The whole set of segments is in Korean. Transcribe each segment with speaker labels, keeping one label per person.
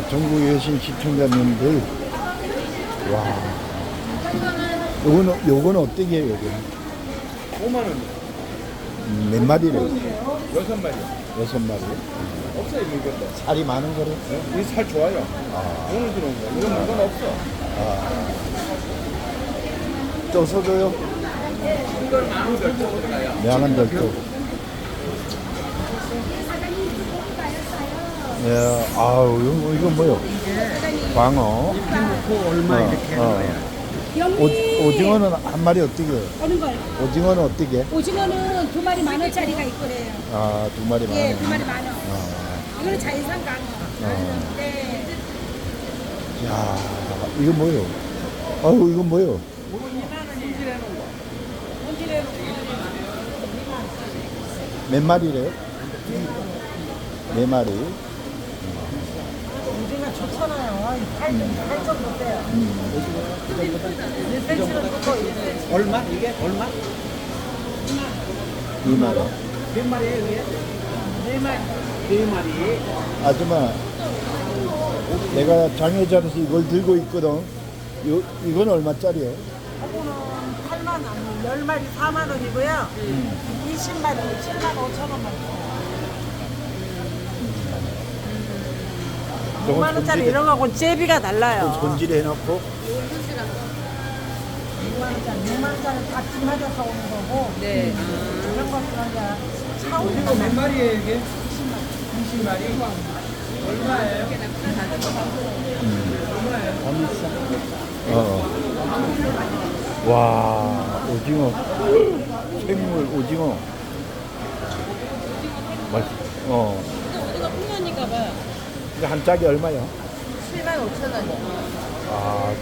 Speaker 1: 와, 전국에 계신 시청자님들. 와. 요거는, 요거는 어떻게 해요, 요거는?
Speaker 2: 5만 원.
Speaker 1: 음, 몇 마리래요?
Speaker 2: 여섯 마리.
Speaker 1: 여섯 마리.
Speaker 2: 없어요 이것도.
Speaker 1: 살이 많은 거를?
Speaker 2: 이살 좋아요.
Speaker 1: 아,
Speaker 2: 오늘 들어온 거. 이건 물건 없어.
Speaker 1: 쪄서 줘요?
Speaker 2: 이걸 만원 결정 들어가요.
Speaker 1: 명한 절도. 예, 아우, 이거, 이거 뭐요? 광어.
Speaker 2: 놓고 얼마
Speaker 1: 어,
Speaker 2: 이렇게
Speaker 1: 어.
Speaker 2: 하는 거야.
Speaker 1: 오, 오징어는 한 마리 어떻게 해요?
Speaker 3: 어느 걸?
Speaker 1: 오징어는 어떻게 해?
Speaker 3: 오징어는 두 마리 만 원짜리가 있거래요.
Speaker 1: 아, 두 마리 만
Speaker 3: 예,
Speaker 1: 원.
Speaker 3: 두 마리 만 원.
Speaker 1: 아,
Speaker 3: 이거는 자연산 강어.
Speaker 1: 어.
Speaker 3: 네.
Speaker 1: 야, 이거 뭐요? 아유, 이거 뭐요? 몇 마리래요? 네 마리.
Speaker 4: 좋잖아요. 8점 돼요. 1cm는 붙고 1cm.
Speaker 2: 얼마? 이게 얼마?
Speaker 1: 이 마리.
Speaker 2: 몇 마리예요 이게? 네 마리. 네 마리.
Speaker 1: 아줌마, 내가 장애자로서 이걸 들고 있거든. 요, 이건 얼마짜리예요?
Speaker 4: 하고는 8만 원, 10마리 4만 원이고요. 20마리 7만 5천 원만 줘요. 5만 원짜리 이런 거하고는 제비가 달라요.
Speaker 1: 손질 해 놓고.
Speaker 4: 6만 원짜리, 6만 원짜리 다 찜맞아서 오는 거고.
Speaker 3: 네.
Speaker 4: 이런 것들은 이제 차 오는
Speaker 2: 이거 몇
Speaker 4: 거만
Speaker 2: 마리예요 이게? 20마리. 얼마예요?
Speaker 1: 어. 와, 오징어. 생물 오징어. 맛있, 어. 이거 한 짝이 얼마요?
Speaker 4: 7만 5천 원이요.
Speaker 1: 아.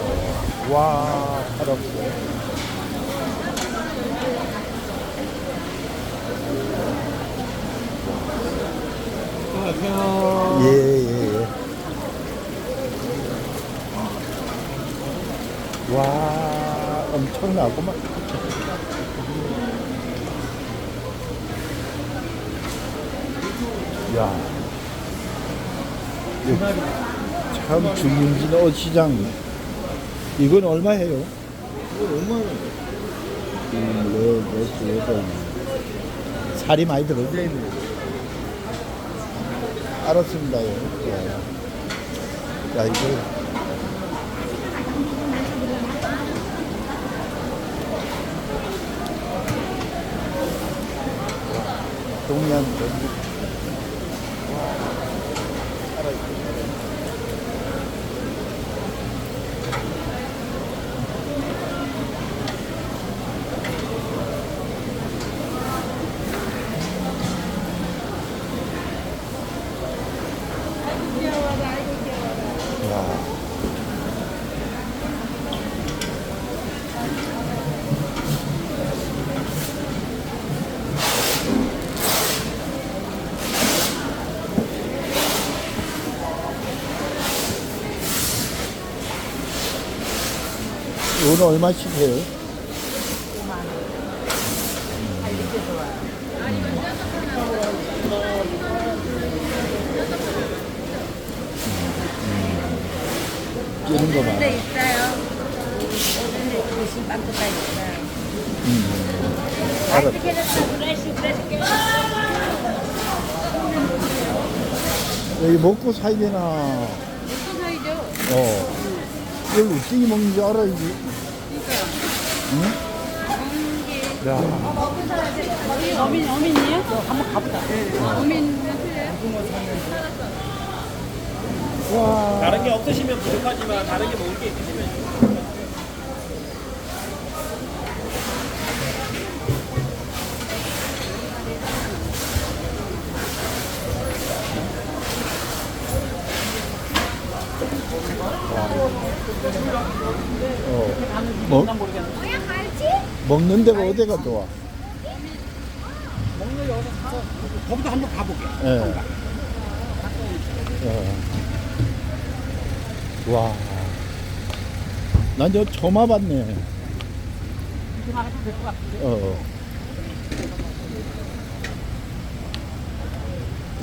Speaker 1: 어, 와, 팔 없어.
Speaker 2: 안녕하세요.
Speaker 1: 예, 예, 예. 와, 엄청나구만. 야. 참 중림진 어시장. 이건 얼마 해요?
Speaker 2: 이거 5만 원.
Speaker 1: 음, 네, 네, 여덟. 살이 많이 들어요.
Speaker 2: 네.
Speaker 1: 알았습니다요. 예. 야, 이거. 동양 전국. 야. 이거는 얼마씩 해요? 끼는 거 봐.
Speaker 3: 네, 있어요. 오늘 대신 빵꾸가 있어요.
Speaker 1: 알았.
Speaker 3: 어떻게 됐어? 브레시, 브레시.
Speaker 1: 여기 먹고 사야 되나?
Speaker 3: 무슨 사이죠?
Speaker 1: 어. 이걸 어떻게 먹는지 알아야지. 응? 야,
Speaker 3: 어민, 어민이요? 한번 가보자. 어민,
Speaker 1: 와.
Speaker 2: 다른 게 없으시면 부족하지만 다른 게 먹을 게 있으시면
Speaker 1: 어. 먹, 먹는 데가 어디가 좋아?
Speaker 2: 먹는 여기서 가서 거기도 한번 가볼게.
Speaker 1: 예. 어. 와. 난저 처음 와봤네. 어.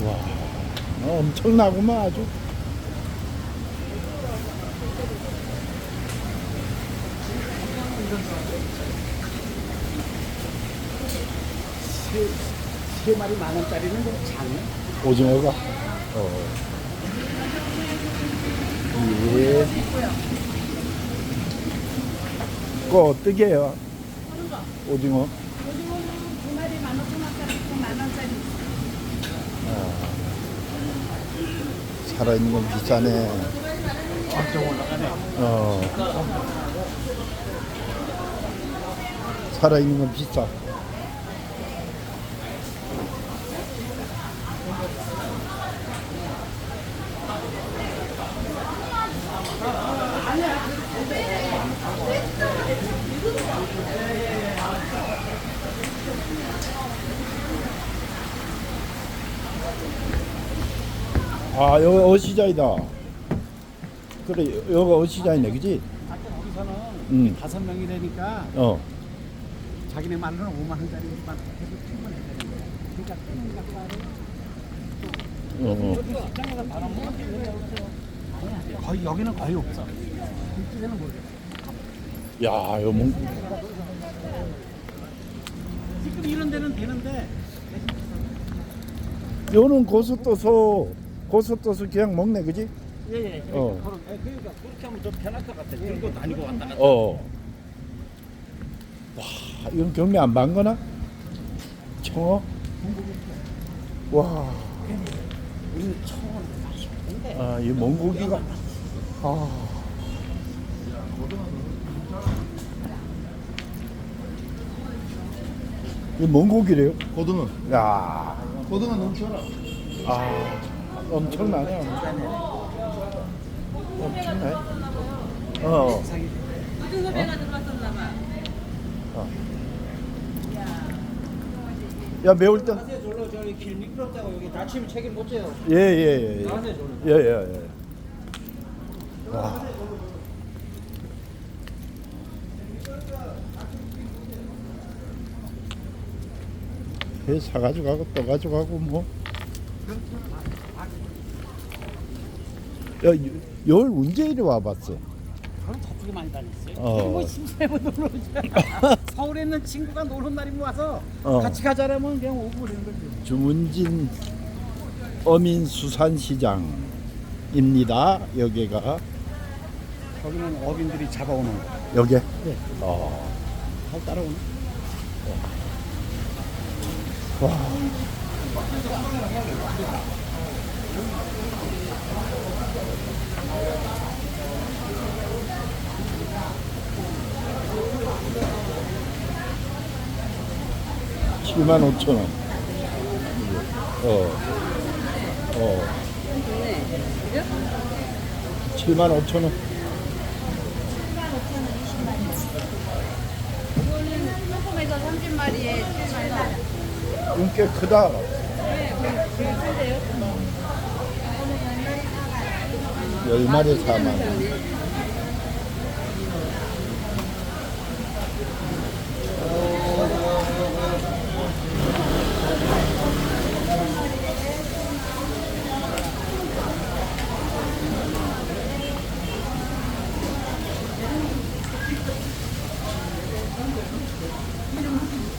Speaker 1: 와, 어, 엄청나구만 아주.
Speaker 2: 세, 세 마리 만 원짜리는 좀 작네.
Speaker 1: 오징어가. 어. 예. 그거 어떻게 해요? 오징어?
Speaker 3: 두 마리 만 오천 원짜리, 만 원짜리.
Speaker 1: 살아있는 건 비싸네. 어. 살아있는 건 비싸. 아, 여기 어시장이다. 그래, 여기가 어시장이네, 그지?
Speaker 2: 아까 거기서는
Speaker 1: 응.
Speaker 2: 다섯 명이 되니까
Speaker 1: 어.
Speaker 2: 자기네 말로는 5만 원짜리만 해도 충분해 되는 거야. 그러니까.
Speaker 1: 어, 어.
Speaker 2: 여기 직장에서 바로 먹는 게 거의 여기는 거의 없어. 이쪽에는 모르겠어.
Speaker 1: 야, 이거 뭐,
Speaker 2: 지금 이런 데는 되는데
Speaker 1: 요는 고속도서, 고속도서 그냥 먹네, 그지?
Speaker 2: 예예.
Speaker 1: 어.
Speaker 2: 그러니까 그렇게 하면 더 편할 것 같아. 들고 다니고 왔다 갔다.
Speaker 1: 어. 와, 이건 경매 안 반거나? 청어? 와,
Speaker 2: 우리는 처음 맛이 없는데.
Speaker 1: 아, 이 멍고기가. 아. 이 멍고기래요?
Speaker 5: 고등어.
Speaker 1: 야,
Speaker 5: 고등어 너무 시원하.
Speaker 1: 아, 엄청나네. 엄청나네. 어.
Speaker 3: 들어왔었나 봐.
Speaker 1: 야, 매울 때.
Speaker 2: 나한테 졸로 저기 길 미끄럽다고 여기 다치면 책임 못 져요.
Speaker 1: 예, 예, 예.
Speaker 2: 나한테 졸로.
Speaker 1: 예, 예, 예. 와. 회 사가지고 가고 또 가져가고 뭐. 열 언제 이리 와봤어?
Speaker 2: 저는 저쪽에 많이 다녔어요.
Speaker 1: 어.
Speaker 2: 뭐 심사해보 놀러 오잖아. 서울에 있는 친구가 노는 날이면 와서
Speaker 1: 어.
Speaker 2: 같이 가자라면 그냥 오고 그러는 거지.
Speaker 1: 주문진 어민수산시장입니다. 여기가
Speaker 2: 거기는 어민들이 잡아오는 거.
Speaker 1: 여기.
Speaker 2: 네.
Speaker 1: 어.
Speaker 2: 잘 따라오는.
Speaker 1: 와. 칠만 5천 원. 어. 어. 7만 5천 원.
Speaker 3: 이거는 소금에서 30마리에 7마리.
Speaker 1: 이건 꽤 크다. 열마 리 4만 원.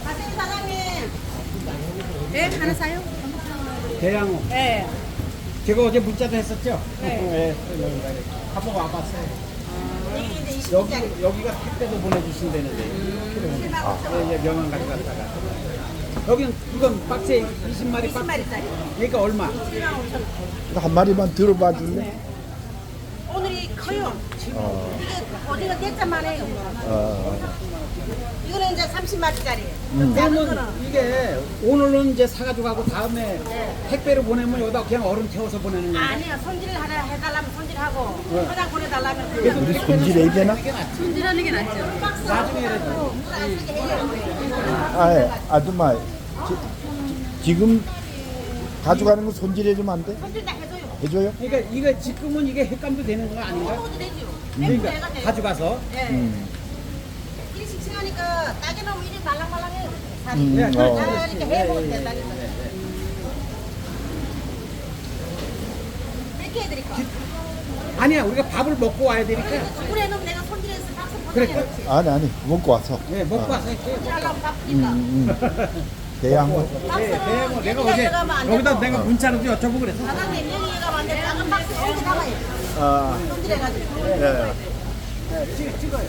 Speaker 3: 사장님, 사장님. 네, 하나 사요?
Speaker 2: 대양호.
Speaker 3: 네.
Speaker 2: 제가 어제 문자도 했었죠?
Speaker 3: 네.
Speaker 2: 여기가 이렇게. 한번 와봤어요. 여기, 여기가 택배도 보내주신다는데. 아. 예, 예, 명함 가져갔다가. 여기는 이건 박스에 20마리 박스.
Speaker 3: 20마리짜리.
Speaker 2: 그러니까 얼마?
Speaker 1: 한 마리만 들어봐 줄래?
Speaker 3: 커요.
Speaker 1: 어.
Speaker 3: 이게 오징어 대짜만 해요.
Speaker 1: 어.
Speaker 3: 이거는 이제 30마리짜리.
Speaker 1: 음.
Speaker 3: 작은 거는.
Speaker 2: 그러면 이게 오늘은 이제 사가지고 가고 다음에 택배로 보내면 여기다 그냥 얼음 태워서 보내는 건데.
Speaker 3: 아니요, 손질을 하나 해달라면 손질하고,
Speaker 2: 네.
Speaker 3: 포장 보내달라면 그냥
Speaker 1: 우리 손질해야 되나?
Speaker 3: 손질하는 게 낫죠. 박스
Speaker 2: 나중에 이렇게.
Speaker 3: 안 쓰게 해요.
Speaker 1: 아, 예. 아줌마, 지, 지금 가져가는 거 손질해주면 안 돼?
Speaker 3: 손질 다 해줘요.
Speaker 1: 해줘요?
Speaker 2: 그러니까 이거 지금은 이게 횟감도 되는 거 아닌가?
Speaker 3: 먹어도 되죠.
Speaker 2: 그러니까. 가져가서
Speaker 3: 예.
Speaker 1: 음.
Speaker 3: 일이 싱싱하니까 따게 나오면 일이 말랑말랑해요. 살이.
Speaker 1: 음,
Speaker 2: 예,
Speaker 1: 어.
Speaker 3: 아, 이렇게 해 먹으면 된다니까.
Speaker 5: 어떻게 해드릴까?
Speaker 2: 아니야 우리가 밥을 먹고 와야 되니까
Speaker 5: 그래 그럼 내가 손질해서 박수
Speaker 2: 그래,
Speaker 5: 보내야지
Speaker 1: 아니 아니 먹고 와서.
Speaker 2: 네 먹고 와서
Speaker 1: 음, 음. 뭐.
Speaker 2: 네, 네, 뭐 내가 어제 여기다. 내가 문자로도 여쭤보고 그랬어
Speaker 5: 돼. 작은 박스 여기 담아요
Speaker 1: 아,
Speaker 5: 손질해가지고
Speaker 1: 예.
Speaker 2: 네, 찍, 찍어요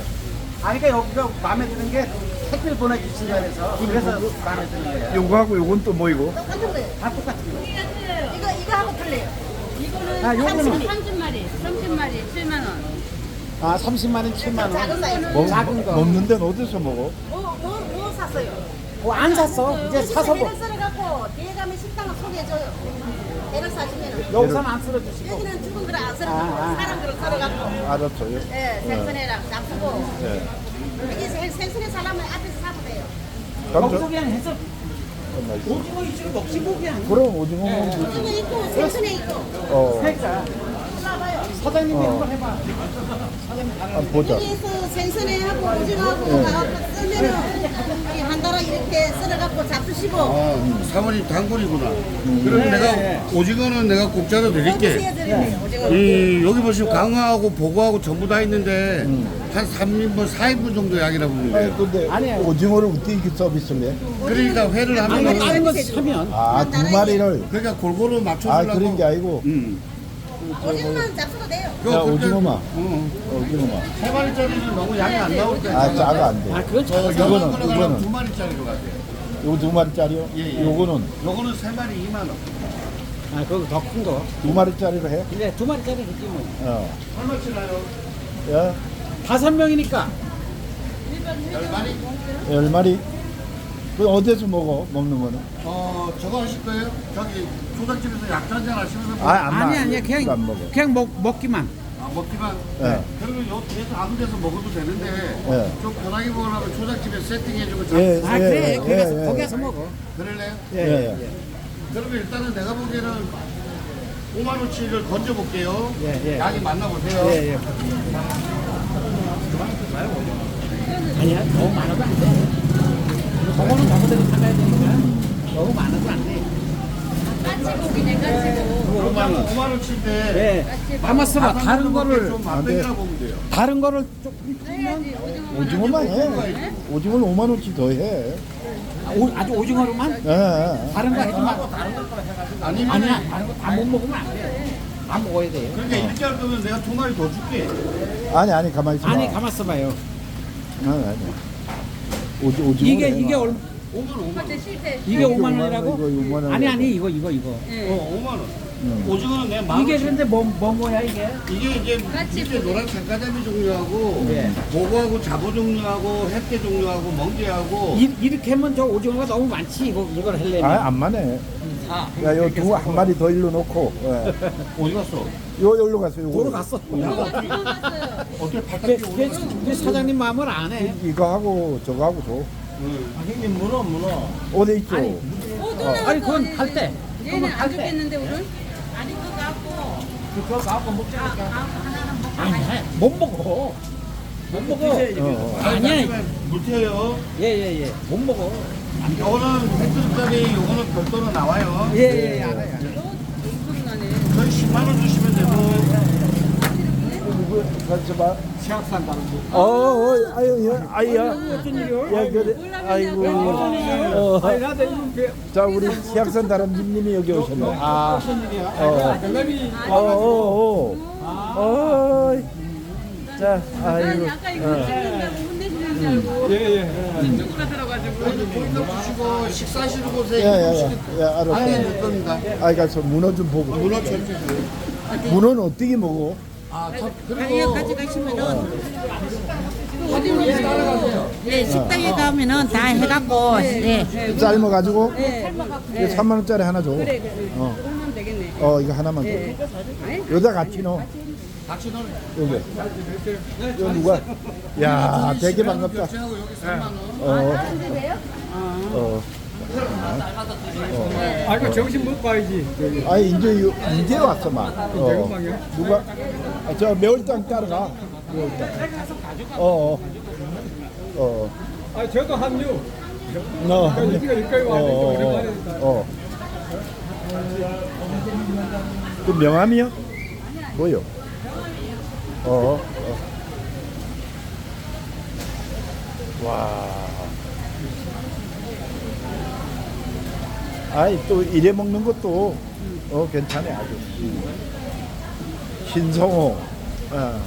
Speaker 2: 아니 그러니까 여기가 마음에 드는 게 택배를 보내주신다 그래서 그래서 마음에 드는 거예요
Speaker 1: 요거하고 요건 또 뭐이고?
Speaker 5: 똑같은 거예요
Speaker 2: 다 똑같은 거
Speaker 5: 이거 이거 하고 틀려요 이거는
Speaker 2: 아, 요거는
Speaker 5: 30리
Speaker 3: 30마리, 30마리, 7만 원.
Speaker 2: 아 30만 원 7만 원
Speaker 5: 작은 사이즈
Speaker 1: 먹,
Speaker 2: 작은 거.
Speaker 1: 먹는 데는 어디서 먹어?
Speaker 5: 뭐, 뭐, 뭐 샀어요?
Speaker 2: 어, 안 샀어 이제 사서 먹
Speaker 5: 썰어갖고 뒤에 가면 식당을 소개해줘요 배를 사주면은
Speaker 2: 여기서는 안 쓸어주시고.
Speaker 5: 여기는 죽은 거를 안 썰어주고
Speaker 2: 아, 아.
Speaker 5: 사람 거를 썰어갖고.
Speaker 1: 알았어요.
Speaker 5: 예, 생선회랑 잡수고.
Speaker 1: 예.
Speaker 5: 이게 생- 생선회 사람은 앞에서 사면 돼요.
Speaker 1: 그럼
Speaker 2: 거기서
Speaker 1: 저,
Speaker 2: 그냥 해서. 오징어 이쪽을 먹지 뭐 그냥
Speaker 1: 그럼 오징어 먹으면
Speaker 5: 오징어 있고 생선회 있고.
Speaker 1: 어,
Speaker 2: 그러니까
Speaker 5: 봐봐요
Speaker 2: 사장님이
Speaker 1: 어.
Speaker 2: 한번 해봐
Speaker 1: 한번 보자.
Speaker 5: 여기에서 생선회하고 오징어하고
Speaker 1: 네.
Speaker 5: 나갖고 쓰면은 이한 달아 이렇게 썰어갖고 잡수시고
Speaker 6: 아, 사모님 단골이구나.
Speaker 1: 음.
Speaker 6: 그럼
Speaker 2: 네,
Speaker 6: 내가
Speaker 2: 네.
Speaker 6: 오징어는 내가 공짜로 드릴게.
Speaker 5: 오징어
Speaker 6: 이 여기 보시면 강화하고 보고하고 전부 다 있는데
Speaker 1: 음.
Speaker 6: 한 3인분, 4인분 정도 양이라 보면
Speaker 1: 아니
Speaker 6: 돼요.
Speaker 1: 근데
Speaker 2: 아니야.
Speaker 1: 오징어를 어떻게 이렇게 서비스를 해?
Speaker 6: 그러니까 회를
Speaker 2: 아니
Speaker 6: 하면
Speaker 2: 다른 거 사면
Speaker 1: 아, 두 마리를.
Speaker 6: 그러니까 골고루
Speaker 1: 아,
Speaker 6: 맞춰주려고.
Speaker 1: 그런 게 아니고.
Speaker 6: 음.
Speaker 5: 오징어만 잡수도 돼요
Speaker 1: 야, 오징어만.
Speaker 6: 어.
Speaker 1: 오징어만.
Speaker 6: 세 마리짜리는 너무 양이 안 나올 때.
Speaker 1: 아, 작아 안 돼.
Speaker 2: 아 그건 잘
Speaker 6: 이거는
Speaker 1: 이거는,
Speaker 6: 두
Speaker 1: 이거는.
Speaker 6: 마리짜리로 가세요.
Speaker 1: 요거 두 마리짜리요?
Speaker 6: 예, 예.
Speaker 1: 요거는
Speaker 6: 요거는 세 마리 2만 원.
Speaker 2: 아 그거 더 큰 거.
Speaker 1: 두 마리짜리로 해?
Speaker 2: 근데 두 마리짜리 있지 뭐.
Speaker 1: 어.
Speaker 6: 얼마 치나요?
Speaker 1: 야,
Speaker 2: 다섯 명이니까.
Speaker 6: 열 마리?
Speaker 1: 열 마리. 그 어디서 먹어? 먹는 거는?
Speaker 6: 어, 저거 하실 거예요? 저기 초장집에서 약주 한잔 하시면서
Speaker 1: 아, 안
Speaker 2: 아니
Speaker 1: 나.
Speaker 2: 아니야
Speaker 1: 이거 안
Speaker 2: 그냥
Speaker 1: 먹어.
Speaker 2: 그냥 먹 먹기만.
Speaker 6: 아, 먹기만.
Speaker 1: 예.
Speaker 6: 그러면 요 뒤에서 아무 데서 먹어도 되는데
Speaker 1: 예.
Speaker 6: 좀 편하게 먹으려면 초장집에 세팅해주고 자
Speaker 1: 예,
Speaker 2: 아
Speaker 1: 예,
Speaker 2: 그래
Speaker 1: 예,
Speaker 2: 거기 가서
Speaker 1: 예,
Speaker 2: 거기
Speaker 1: 예.
Speaker 2: 가서 먹어.
Speaker 6: 그럴래요?
Speaker 1: 예, 예.
Speaker 6: 그러면 일단은 내가 보기에는 5만 원치를 던져볼게요.
Speaker 2: 예, 예.
Speaker 6: 양이 만나보세요.
Speaker 2: 예 예. 아니야 너무 많아도 안 돼. 저거는 저거대로 살아야 되니까 너무 많아도 안 돼.
Speaker 3: 까치고기네, 까치고.
Speaker 6: 5만 원. 5만 원치인데
Speaker 2: 예. 남았으면 다른 거를
Speaker 6: 좀 맛배기라 보면 돼요.
Speaker 2: 다른 거를 조금
Speaker 3: 해야지, 오징어만.
Speaker 1: 오징어만 해. 오징어를 5만 원치 더 해.
Speaker 2: 오, 아주 오징어로만
Speaker 1: 예, 예.
Speaker 2: 다른 거 해주면
Speaker 6: 아니면
Speaker 2: 아니야 다른 거 다 못 먹으면 안 돼. 다 먹어야 돼.
Speaker 6: 그러니까 이렇게 할 거면 내가 두 마리 더 줄게.
Speaker 1: 아니, 아니, 가만히 있어.
Speaker 2: 아니 가만 있어봐요.
Speaker 1: 아니, 아니. 오지, 오징어.
Speaker 2: 이게 이게 얼
Speaker 6: 5만 원, 5만 원.
Speaker 3: 실패.
Speaker 2: 이게
Speaker 1: 이거
Speaker 2: 5만
Speaker 1: 오만
Speaker 2: 원이라고?
Speaker 1: 원, 이거 오만 원.
Speaker 2: 아니 아니 이거 이거 이거.
Speaker 6: 어, 5만 원.
Speaker 1: 음.
Speaker 6: 오징어는 내가 만
Speaker 2: 이게. 근데 뭐 뭐 뭐야 이게?
Speaker 6: 이게 이제 이게
Speaker 3: 고기.
Speaker 6: 노란 장가자미 종류하고
Speaker 2: 예.
Speaker 6: 보고하고 자보 종류하고 햇게 종류하고 멍게하고
Speaker 2: 이, 이렇게 하면 저 오징어가 너무 많지 이거 이걸 하려면.
Speaker 1: 아, 안 맞네.
Speaker 2: 아,
Speaker 1: 야, 요 두 한 마리 더 일로 놓고. 예.
Speaker 6: 어디 갔어?
Speaker 1: 요, 여기로 갔어, 요거.
Speaker 2: 도로 갔어.
Speaker 6: 어떻게
Speaker 2: 왜,
Speaker 6: 바깥에
Speaker 2: 왜,
Speaker 6: 올라갔어?
Speaker 2: 왜 사장님 마음을 안 해?
Speaker 1: 이거 하고 저거 하고 줘.
Speaker 6: 응.
Speaker 2: 형님 문어 문어.
Speaker 1: 어디 있죠?
Speaker 2: 아니, 아니 그건 갈 때.
Speaker 3: 얘는 안 죽겠는데, 오늘?
Speaker 5: 아니 그거 갖고
Speaker 2: 그거 갖고 먹자니까. 아니 못 먹어. 못 먹어.
Speaker 1: 어, 어.
Speaker 2: 아니야.
Speaker 6: 물태요.
Speaker 2: 예 예 예. 못 먹어.
Speaker 6: 요거는 햇빛짜리 요거는 별도로 나와요.
Speaker 2: 예예 알아요. 알아요.
Speaker 3: 엄청나네.
Speaker 6: 거의 10만 원 주시면 되고
Speaker 1: 누구 같이 봐.
Speaker 2: 시합산 다는
Speaker 1: 어, 어, 아유, 야, 아이야.
Speaker 2: 어떤 일이요?
Speaker 1: 야, 그래. 아이고. 어.
Speaker 2: 아니 나도 이분 배
Speaker 1: 자, 우리 시약산 다람쥐님이 여기 오셨네. 아,
Speaker 2: 무슨 일이야?
Speaker 1: 어.
Speaker 2: 벨람이
Speaker 1: 어, 어, 어. 어. 자, 아이고.
Speaker 3: 아까 이거
Speaker 1: 어.
Speaker 3: 찍는다고 혼내시는 줄 알고.
Speaker 2: 예예.
Speaker 3: 이쪽으로 들어가 지고.
Speaker 6: 고기도 주시고 식사하시는 곳에
Speaker 1: 야, 야, 야, 야,
Speaker 6: 안에
Speaker 1: 알았어.
Speaker 6: 넣을 겁니다.
Speaker 1: 아이 가서 문어 좀 보고.
Speaker 6: 문어 전체
Speaker 1: 문어는 어떻게 먹어?
Speaker 6: 아, 참,
Speaker 5: 아니요
Speaker 6: 그리고
Speaker 5: 가져가시면은 네 식당에 가면은 다 해갖고 네
Speaker 1: 삶아 가지고
Speaker 3: 네.
Speaker 1: 이거 3만 원짜리 하나 줘.
Speaker 3: 그래, 그래.
Speaker 1: 어.
Speaker 3: 그러면 되겠네.
Speaker 1: 어, 이거 하나만 줘. 여기다 같이 넣어.
Speaker 6: 같이
Speaker 1: 여기. 이거 누가? 야, 되게 반갑다.
Speaker 6: 여기 3만 원.
Speaker 1: 어. 어.
Speaker 2: 아 이거 정신 못 봐야지.
Speaker 1: 아니 이제 요- 이제 왔어 막. 어. 누가? 아, 저 매월당 따라가. 매월당. 어. 어. 어.
Speaker 2: 아 저도 합류.
Speaker 1: 너.
Speaker 2: 여기가 여기까지
Speaker 1: 어. 어.
Speaker 2: 오랜만에.
Speaker 1: 어. 그 명함이요? 뭐요? 어, 어. 와. 아이, 또 이래 먹는 것도, 어, 괜찮네, 아주. 신성호. 어.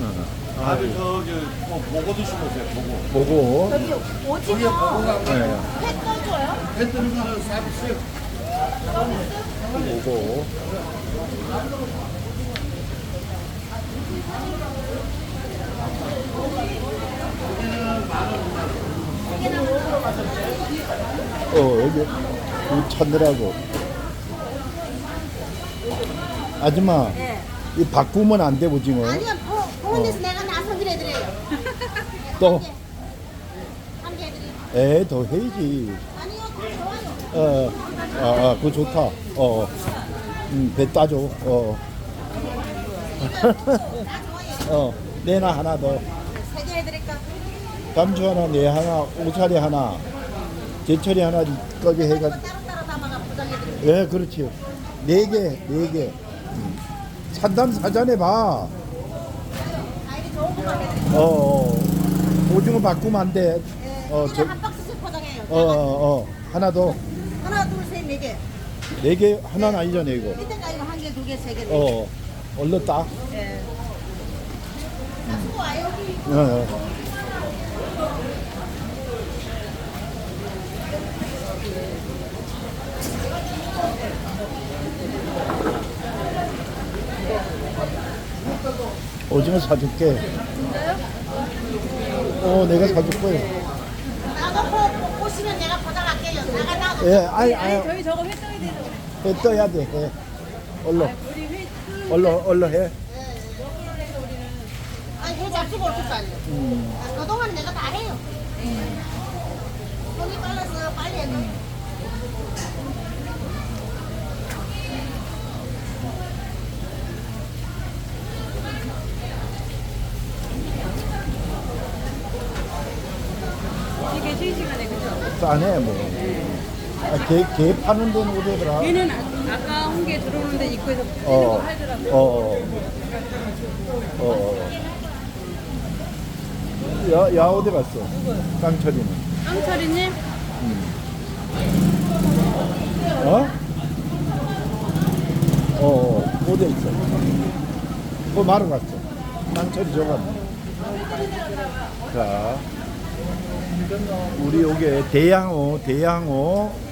Speaker 1: 어.
Speaker 6: 다들 저기 뭐 보고 드시고 오세요. 보고.
Speaker 1: 보고.
Speaker 5: 저기 오징어
Speaker 1: 네.
Speaker 5: 회 떠줘요?
Speaker 6: 해 뜨는 거는 서비스.
Speaker 1: 보고. 어, 여기, 여기 찾느라고. 아줌마,
Speaker 5: 네.
Speaker 1: 이 바꾸면 안 돼, 오징어.
Speaker 5: 아니요, 보, 보는 데서 내가 나서기로 해드려요.
Speaker 1: 또. 에, 더 해야지.
Speaker 5: 아니요, 더 좋아요.
Speaker 1: 어, 아, 아, 그거 좋다. 어, 음, 배 따줘. 어,
Speaker 5: 나 좋아요.
Speaker 1: 어, 내나 하나 더.
Speaker 5: 세개 해드릴까?
Speaker 1: 감초 하나, 내 하나, 오차리 하나, 제철이 하나, 거기 해가지고.
Speaker 5: 따로따로 담아가 포장해드릴게요.
Speaker 1: 예, 그렇지. 네 개, 네 개. 음. 산담 사전에 봐.
Speaker 5: 좋은 해드릴게요.
Speaker 1: 어, 어. 오징어 바꾸면 안 돼.
Speaker 5: 네,
Speaker 1: 어, 저,
Speaker 5: 한 박스씩 포장해요.
Speaker 1: 어, 어, 어. 하나 더.
Speaker 5: 하나, 둘, 셋, 네 개.
Speaker 1: 네 개, 하나는 아니잖아, 이거.
Speaker 5: 밑에 가 이거 한 개, 두 개, 세 개, 네 개.
Speaker 1: 어, 따.
Speaker 5: 예.
Speaker 1: 어, 어. 오징어 사줄게. 어, 내가 사줄 거야.
Speaker 5: 보, 보시면 내가 포장할게요. 나가 나도.
Speaker 1: 예, 아이, 아이,
Speaker 3: 저희 저거 회 떠야
Speaker 1: 해 떠야 돼. 해. 얼른,
Speaker 3: 우리 회 뜨는
Speaker 1: 얼른, 얼른 해.
Speaker 5: 아니, 회 잡수고 거 아니에요. 아, 그동안 내가 다 해요. 손이 빨라서 빨리 돼.
Speaker 3: 이게 쉬는 시간에 그죠?
Speaker 1: 싸네, 뭐. 아, 개, 개 파는 데는 어디더라?
Speaker 3: 얘는 아, 아까 한개 들어오는데 입구에서 거
Speaker 1: 어,
Speaker 3: 팔더라고요.
Speaker 1: 어, 어, 어. 야, 야, 어디 갔어? 깡철이는.
Speaker 3: 깡철이님
Speaker 1: 어? 어, 어, 어디 있어? 뭐 말을 갔어? 깡철이 저갔네. 자, 우리 요게 대양호, 대양호.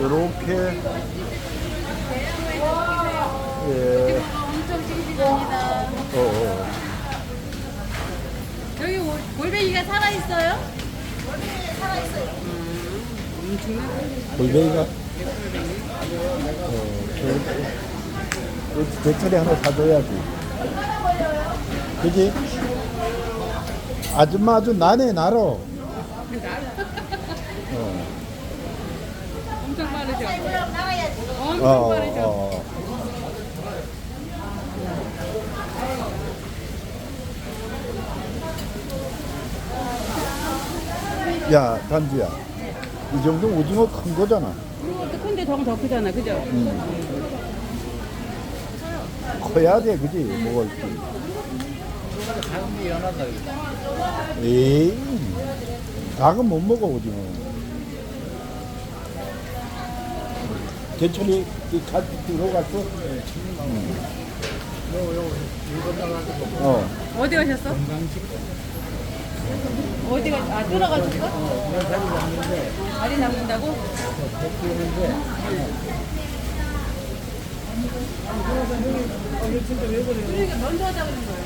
Speaker 1: 요렇게. 예,
Speaker 3: 엄청 싱싱합니다.
Speaker 1: 어, 어.
Speaker 3: 여기 오- 골뱅이가 살아 있어요?
Speaker 1: 골뱅이가 어, 저, 대철이 하나 사줘야지 그지? 아줌마 아주 나네 나로 어,
Speaker 3: 엄청 빠르죠? 엄청
Speaker 1: 어,
Speaker 3: 빠르죠?
Speaker 1: 어. 야 단주야 이 정도 오징어 큰 거잖아
Speaker 3: 이것도 큰데 저건 더 크잖아, 그죠?
Speaker 1: 커야 돼, 그지? 먹을 게. 에이, 닭은 못 먹어, 오징어. 제철이 이갓 들어갔어? 응. 어,
Speaker 3: 어디 가셨어? 어디 가? 아 들어가셨어? 다리 잡는다고? 그러니까 먼저 하자 그런 거예요.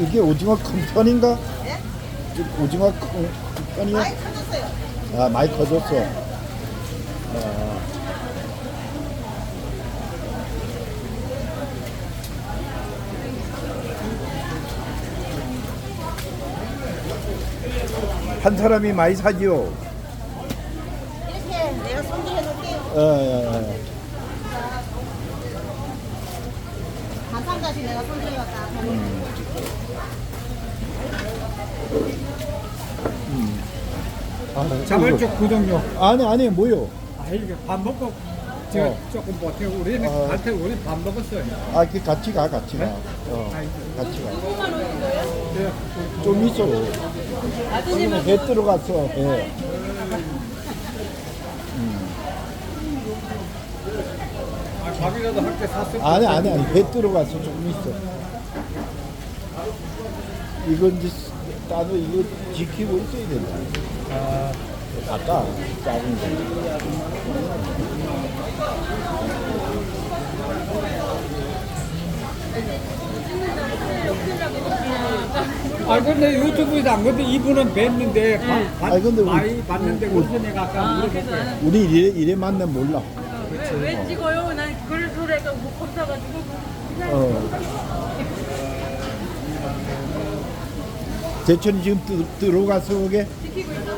Speaker 1: 이게 오징어 큰 편인가?
Speaker 5: 예?
Speaker 1: 이 오징어 큰, 큰 편이야?
Speaker 5: 많이 터졌어요.
Speaker 1: 아, 많이 커졌어. 아. 한 사람이 많이 사지요.
Speaker 5: 이렇게 내가 손질해 놓을게요.
Speaker 1: 어, 어, 어.
Speaker 5: 한 상자씩 다시 내가 손질렀다.
Speaker 1: 아,
Speaker 2: 자발적 구독료.
Speaker 1: 아니 아니 뭐요?
Speaker 2: 아 이게 밥 먹고 저
Speaker 1: 어.
Speaker 2: 조금 버티고 우리는
Speaker 1: 어.
Speaker 2: 갈때 우리 밥 먹었어요.
Speaker 1: 아, 그 같이 가, 같이 가.
Speaker 2: 네?
Speaker 1: 어,
Speaker 2: 아이고.
Speaker 1: 같이 가.
Speaker 2: 네.
Speaker 1: 좀 있어.
Speaker 3: 아드님은
Speaker 1: 배 들어갔어. 배.
Speaker 2: 아, 밥이라도 한개 샀을
Speaker 1: 아니 아니 아니 배 들어가서 조금 있어. 이건 이제 따로 이거 지키고 있어야 된다.
Speaker 2: 아,
Speaker 1: 아까 작은 거.
Speaker 2: 아 근데 유튜브에도 안 건데 이분은 뵀는데 바, 바,
Speaker 1: 아니, 근데 우리-
Speaker 2: 많이 봤는데 우리 내가 아까
Speaker 3: 아,
Speaker 2: 물어봤어요.
Speaker 3: 그래서
Speaker 1: 우리 이래 이래 만나면 몰라.
Speaker 3: 왜, 왜 찍어요? 난 그걸 소리가 못
Speaker 1: 어. 대천이 지금 tư, 들어가서 오게?
Speaker 3: 지키고 있어.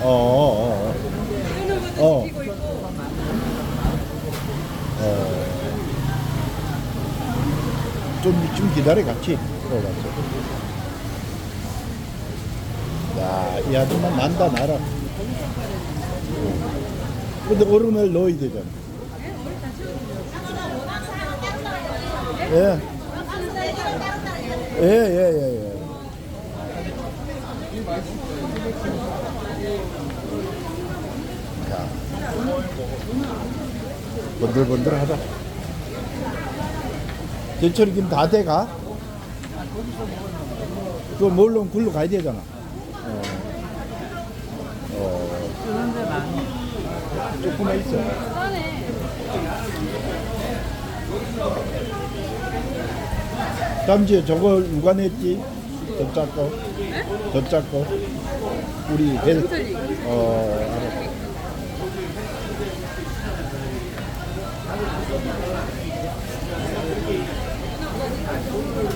Speaker 1: 어, 어, 어.
Speaker 3: 뜨는 것도
Speaker 1: 어.
Speaker 3: 지키고 있고.
Speaker 1: 어. 좀, 좀 기다려 같이 들어가서. 야, 이 아줌마 난다 나라. 근데 얼음을 넣어야 되잖아. 예. 예, 예, 예, 예. 자. 번들번들하다. 제철이 지금 다 돼가? 그거 뭘로 굴러 가야 되잖아. 어. 어. 조금만 있어. 잠시 저거 누가 냈지? 저 짝거? 우리 배, 어, 알았어.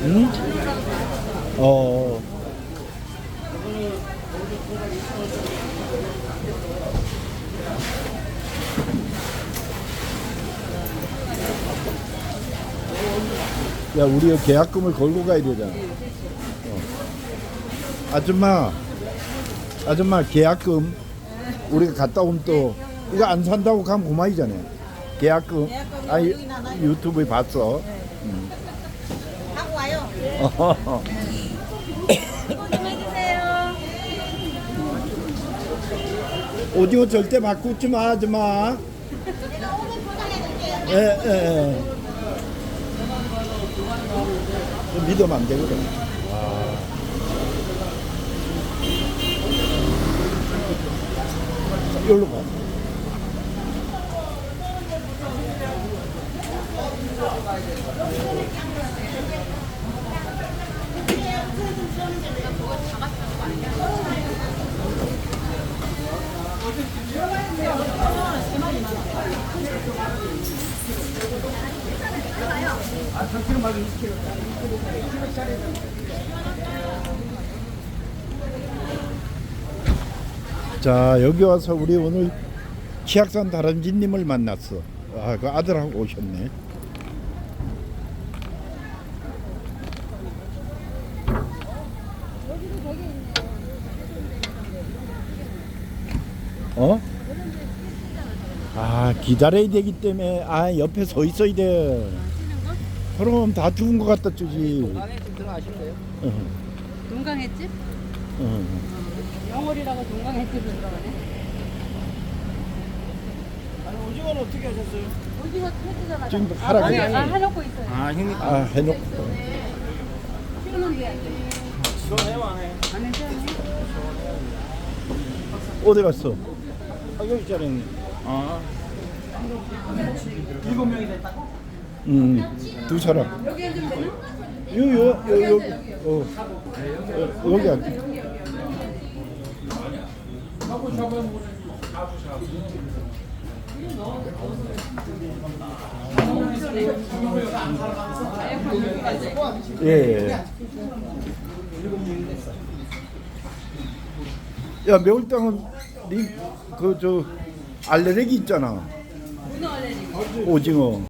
Speaker 1: 응? 어. 야, 우리 계약금을 걸고 가야 되잖아. 어. 아줌마, 아줌마 계약금 우리가 갔다 오면 또 이거 안 산다고 가면 고마이잖아요. 계약금. 아, 유-? 유튜브에 봤어.
Speaker 5: 하고 와요.
Speaker 1: 어허허.
Speaker 3: 이거 좀 해주세요.
Speaker 1: 오징어 절대 바꾸지 마, 아줌마.
Speaker 5: 내가 오늘 포장해줄게요.
Speaker 1: 예, 예, 예. 좀 믿으면 안 되거든. 자, 여기로 가. 자, 여기 와서 우리 오늘 치악산 다람쥐님을 만났어. 아, 그 아들하고 오셨네. 어? 아, 기다려야 되기 때문에, 아, 옆에 서 있어야 돼. 그럼 다 죽은 것 같다, 쭈지.
Speaker 2: 안에 좀 들어가실래요?
Speaker 1: 응,
Speaker 3: 동강했집?
Speaker 1: 응.
Speaker 3: 영월이라고 동강했집으로 들어가네.
Speaker 2: 아니 오징어는 어떻게 하셨어요?
Speaker 3: 오징어 해주잖아.
Speaker 1: 지금
Speaker 3: 아,
Speaker 1: 하라고
Speaker 3: 아니. 아, 해놓고 있어요.
Speaker 2: 아 형님
Speaker 1: 아, 해놓고.
Speaker 3: 시원한 게
Speaker 2: 시원해요 안 해?
Speaker 3: 안에 시원해.
Speaker 1: 어디 갔어?
Speaker 2: 아 여기 있잖아요 형님. 아 일곱 명이 됐다고?
Speaker 1: 음, 두 사람.
Speaker 3: 여기 앉으면 되나?
Speaker 1: 요, 요, 요, 요, 어, 어, 여기 앉 예, 예. 야, 니그 저 알레르기 있잖아.
Speaker 3: 문어 알레르기.
Speaker 1: 오징어.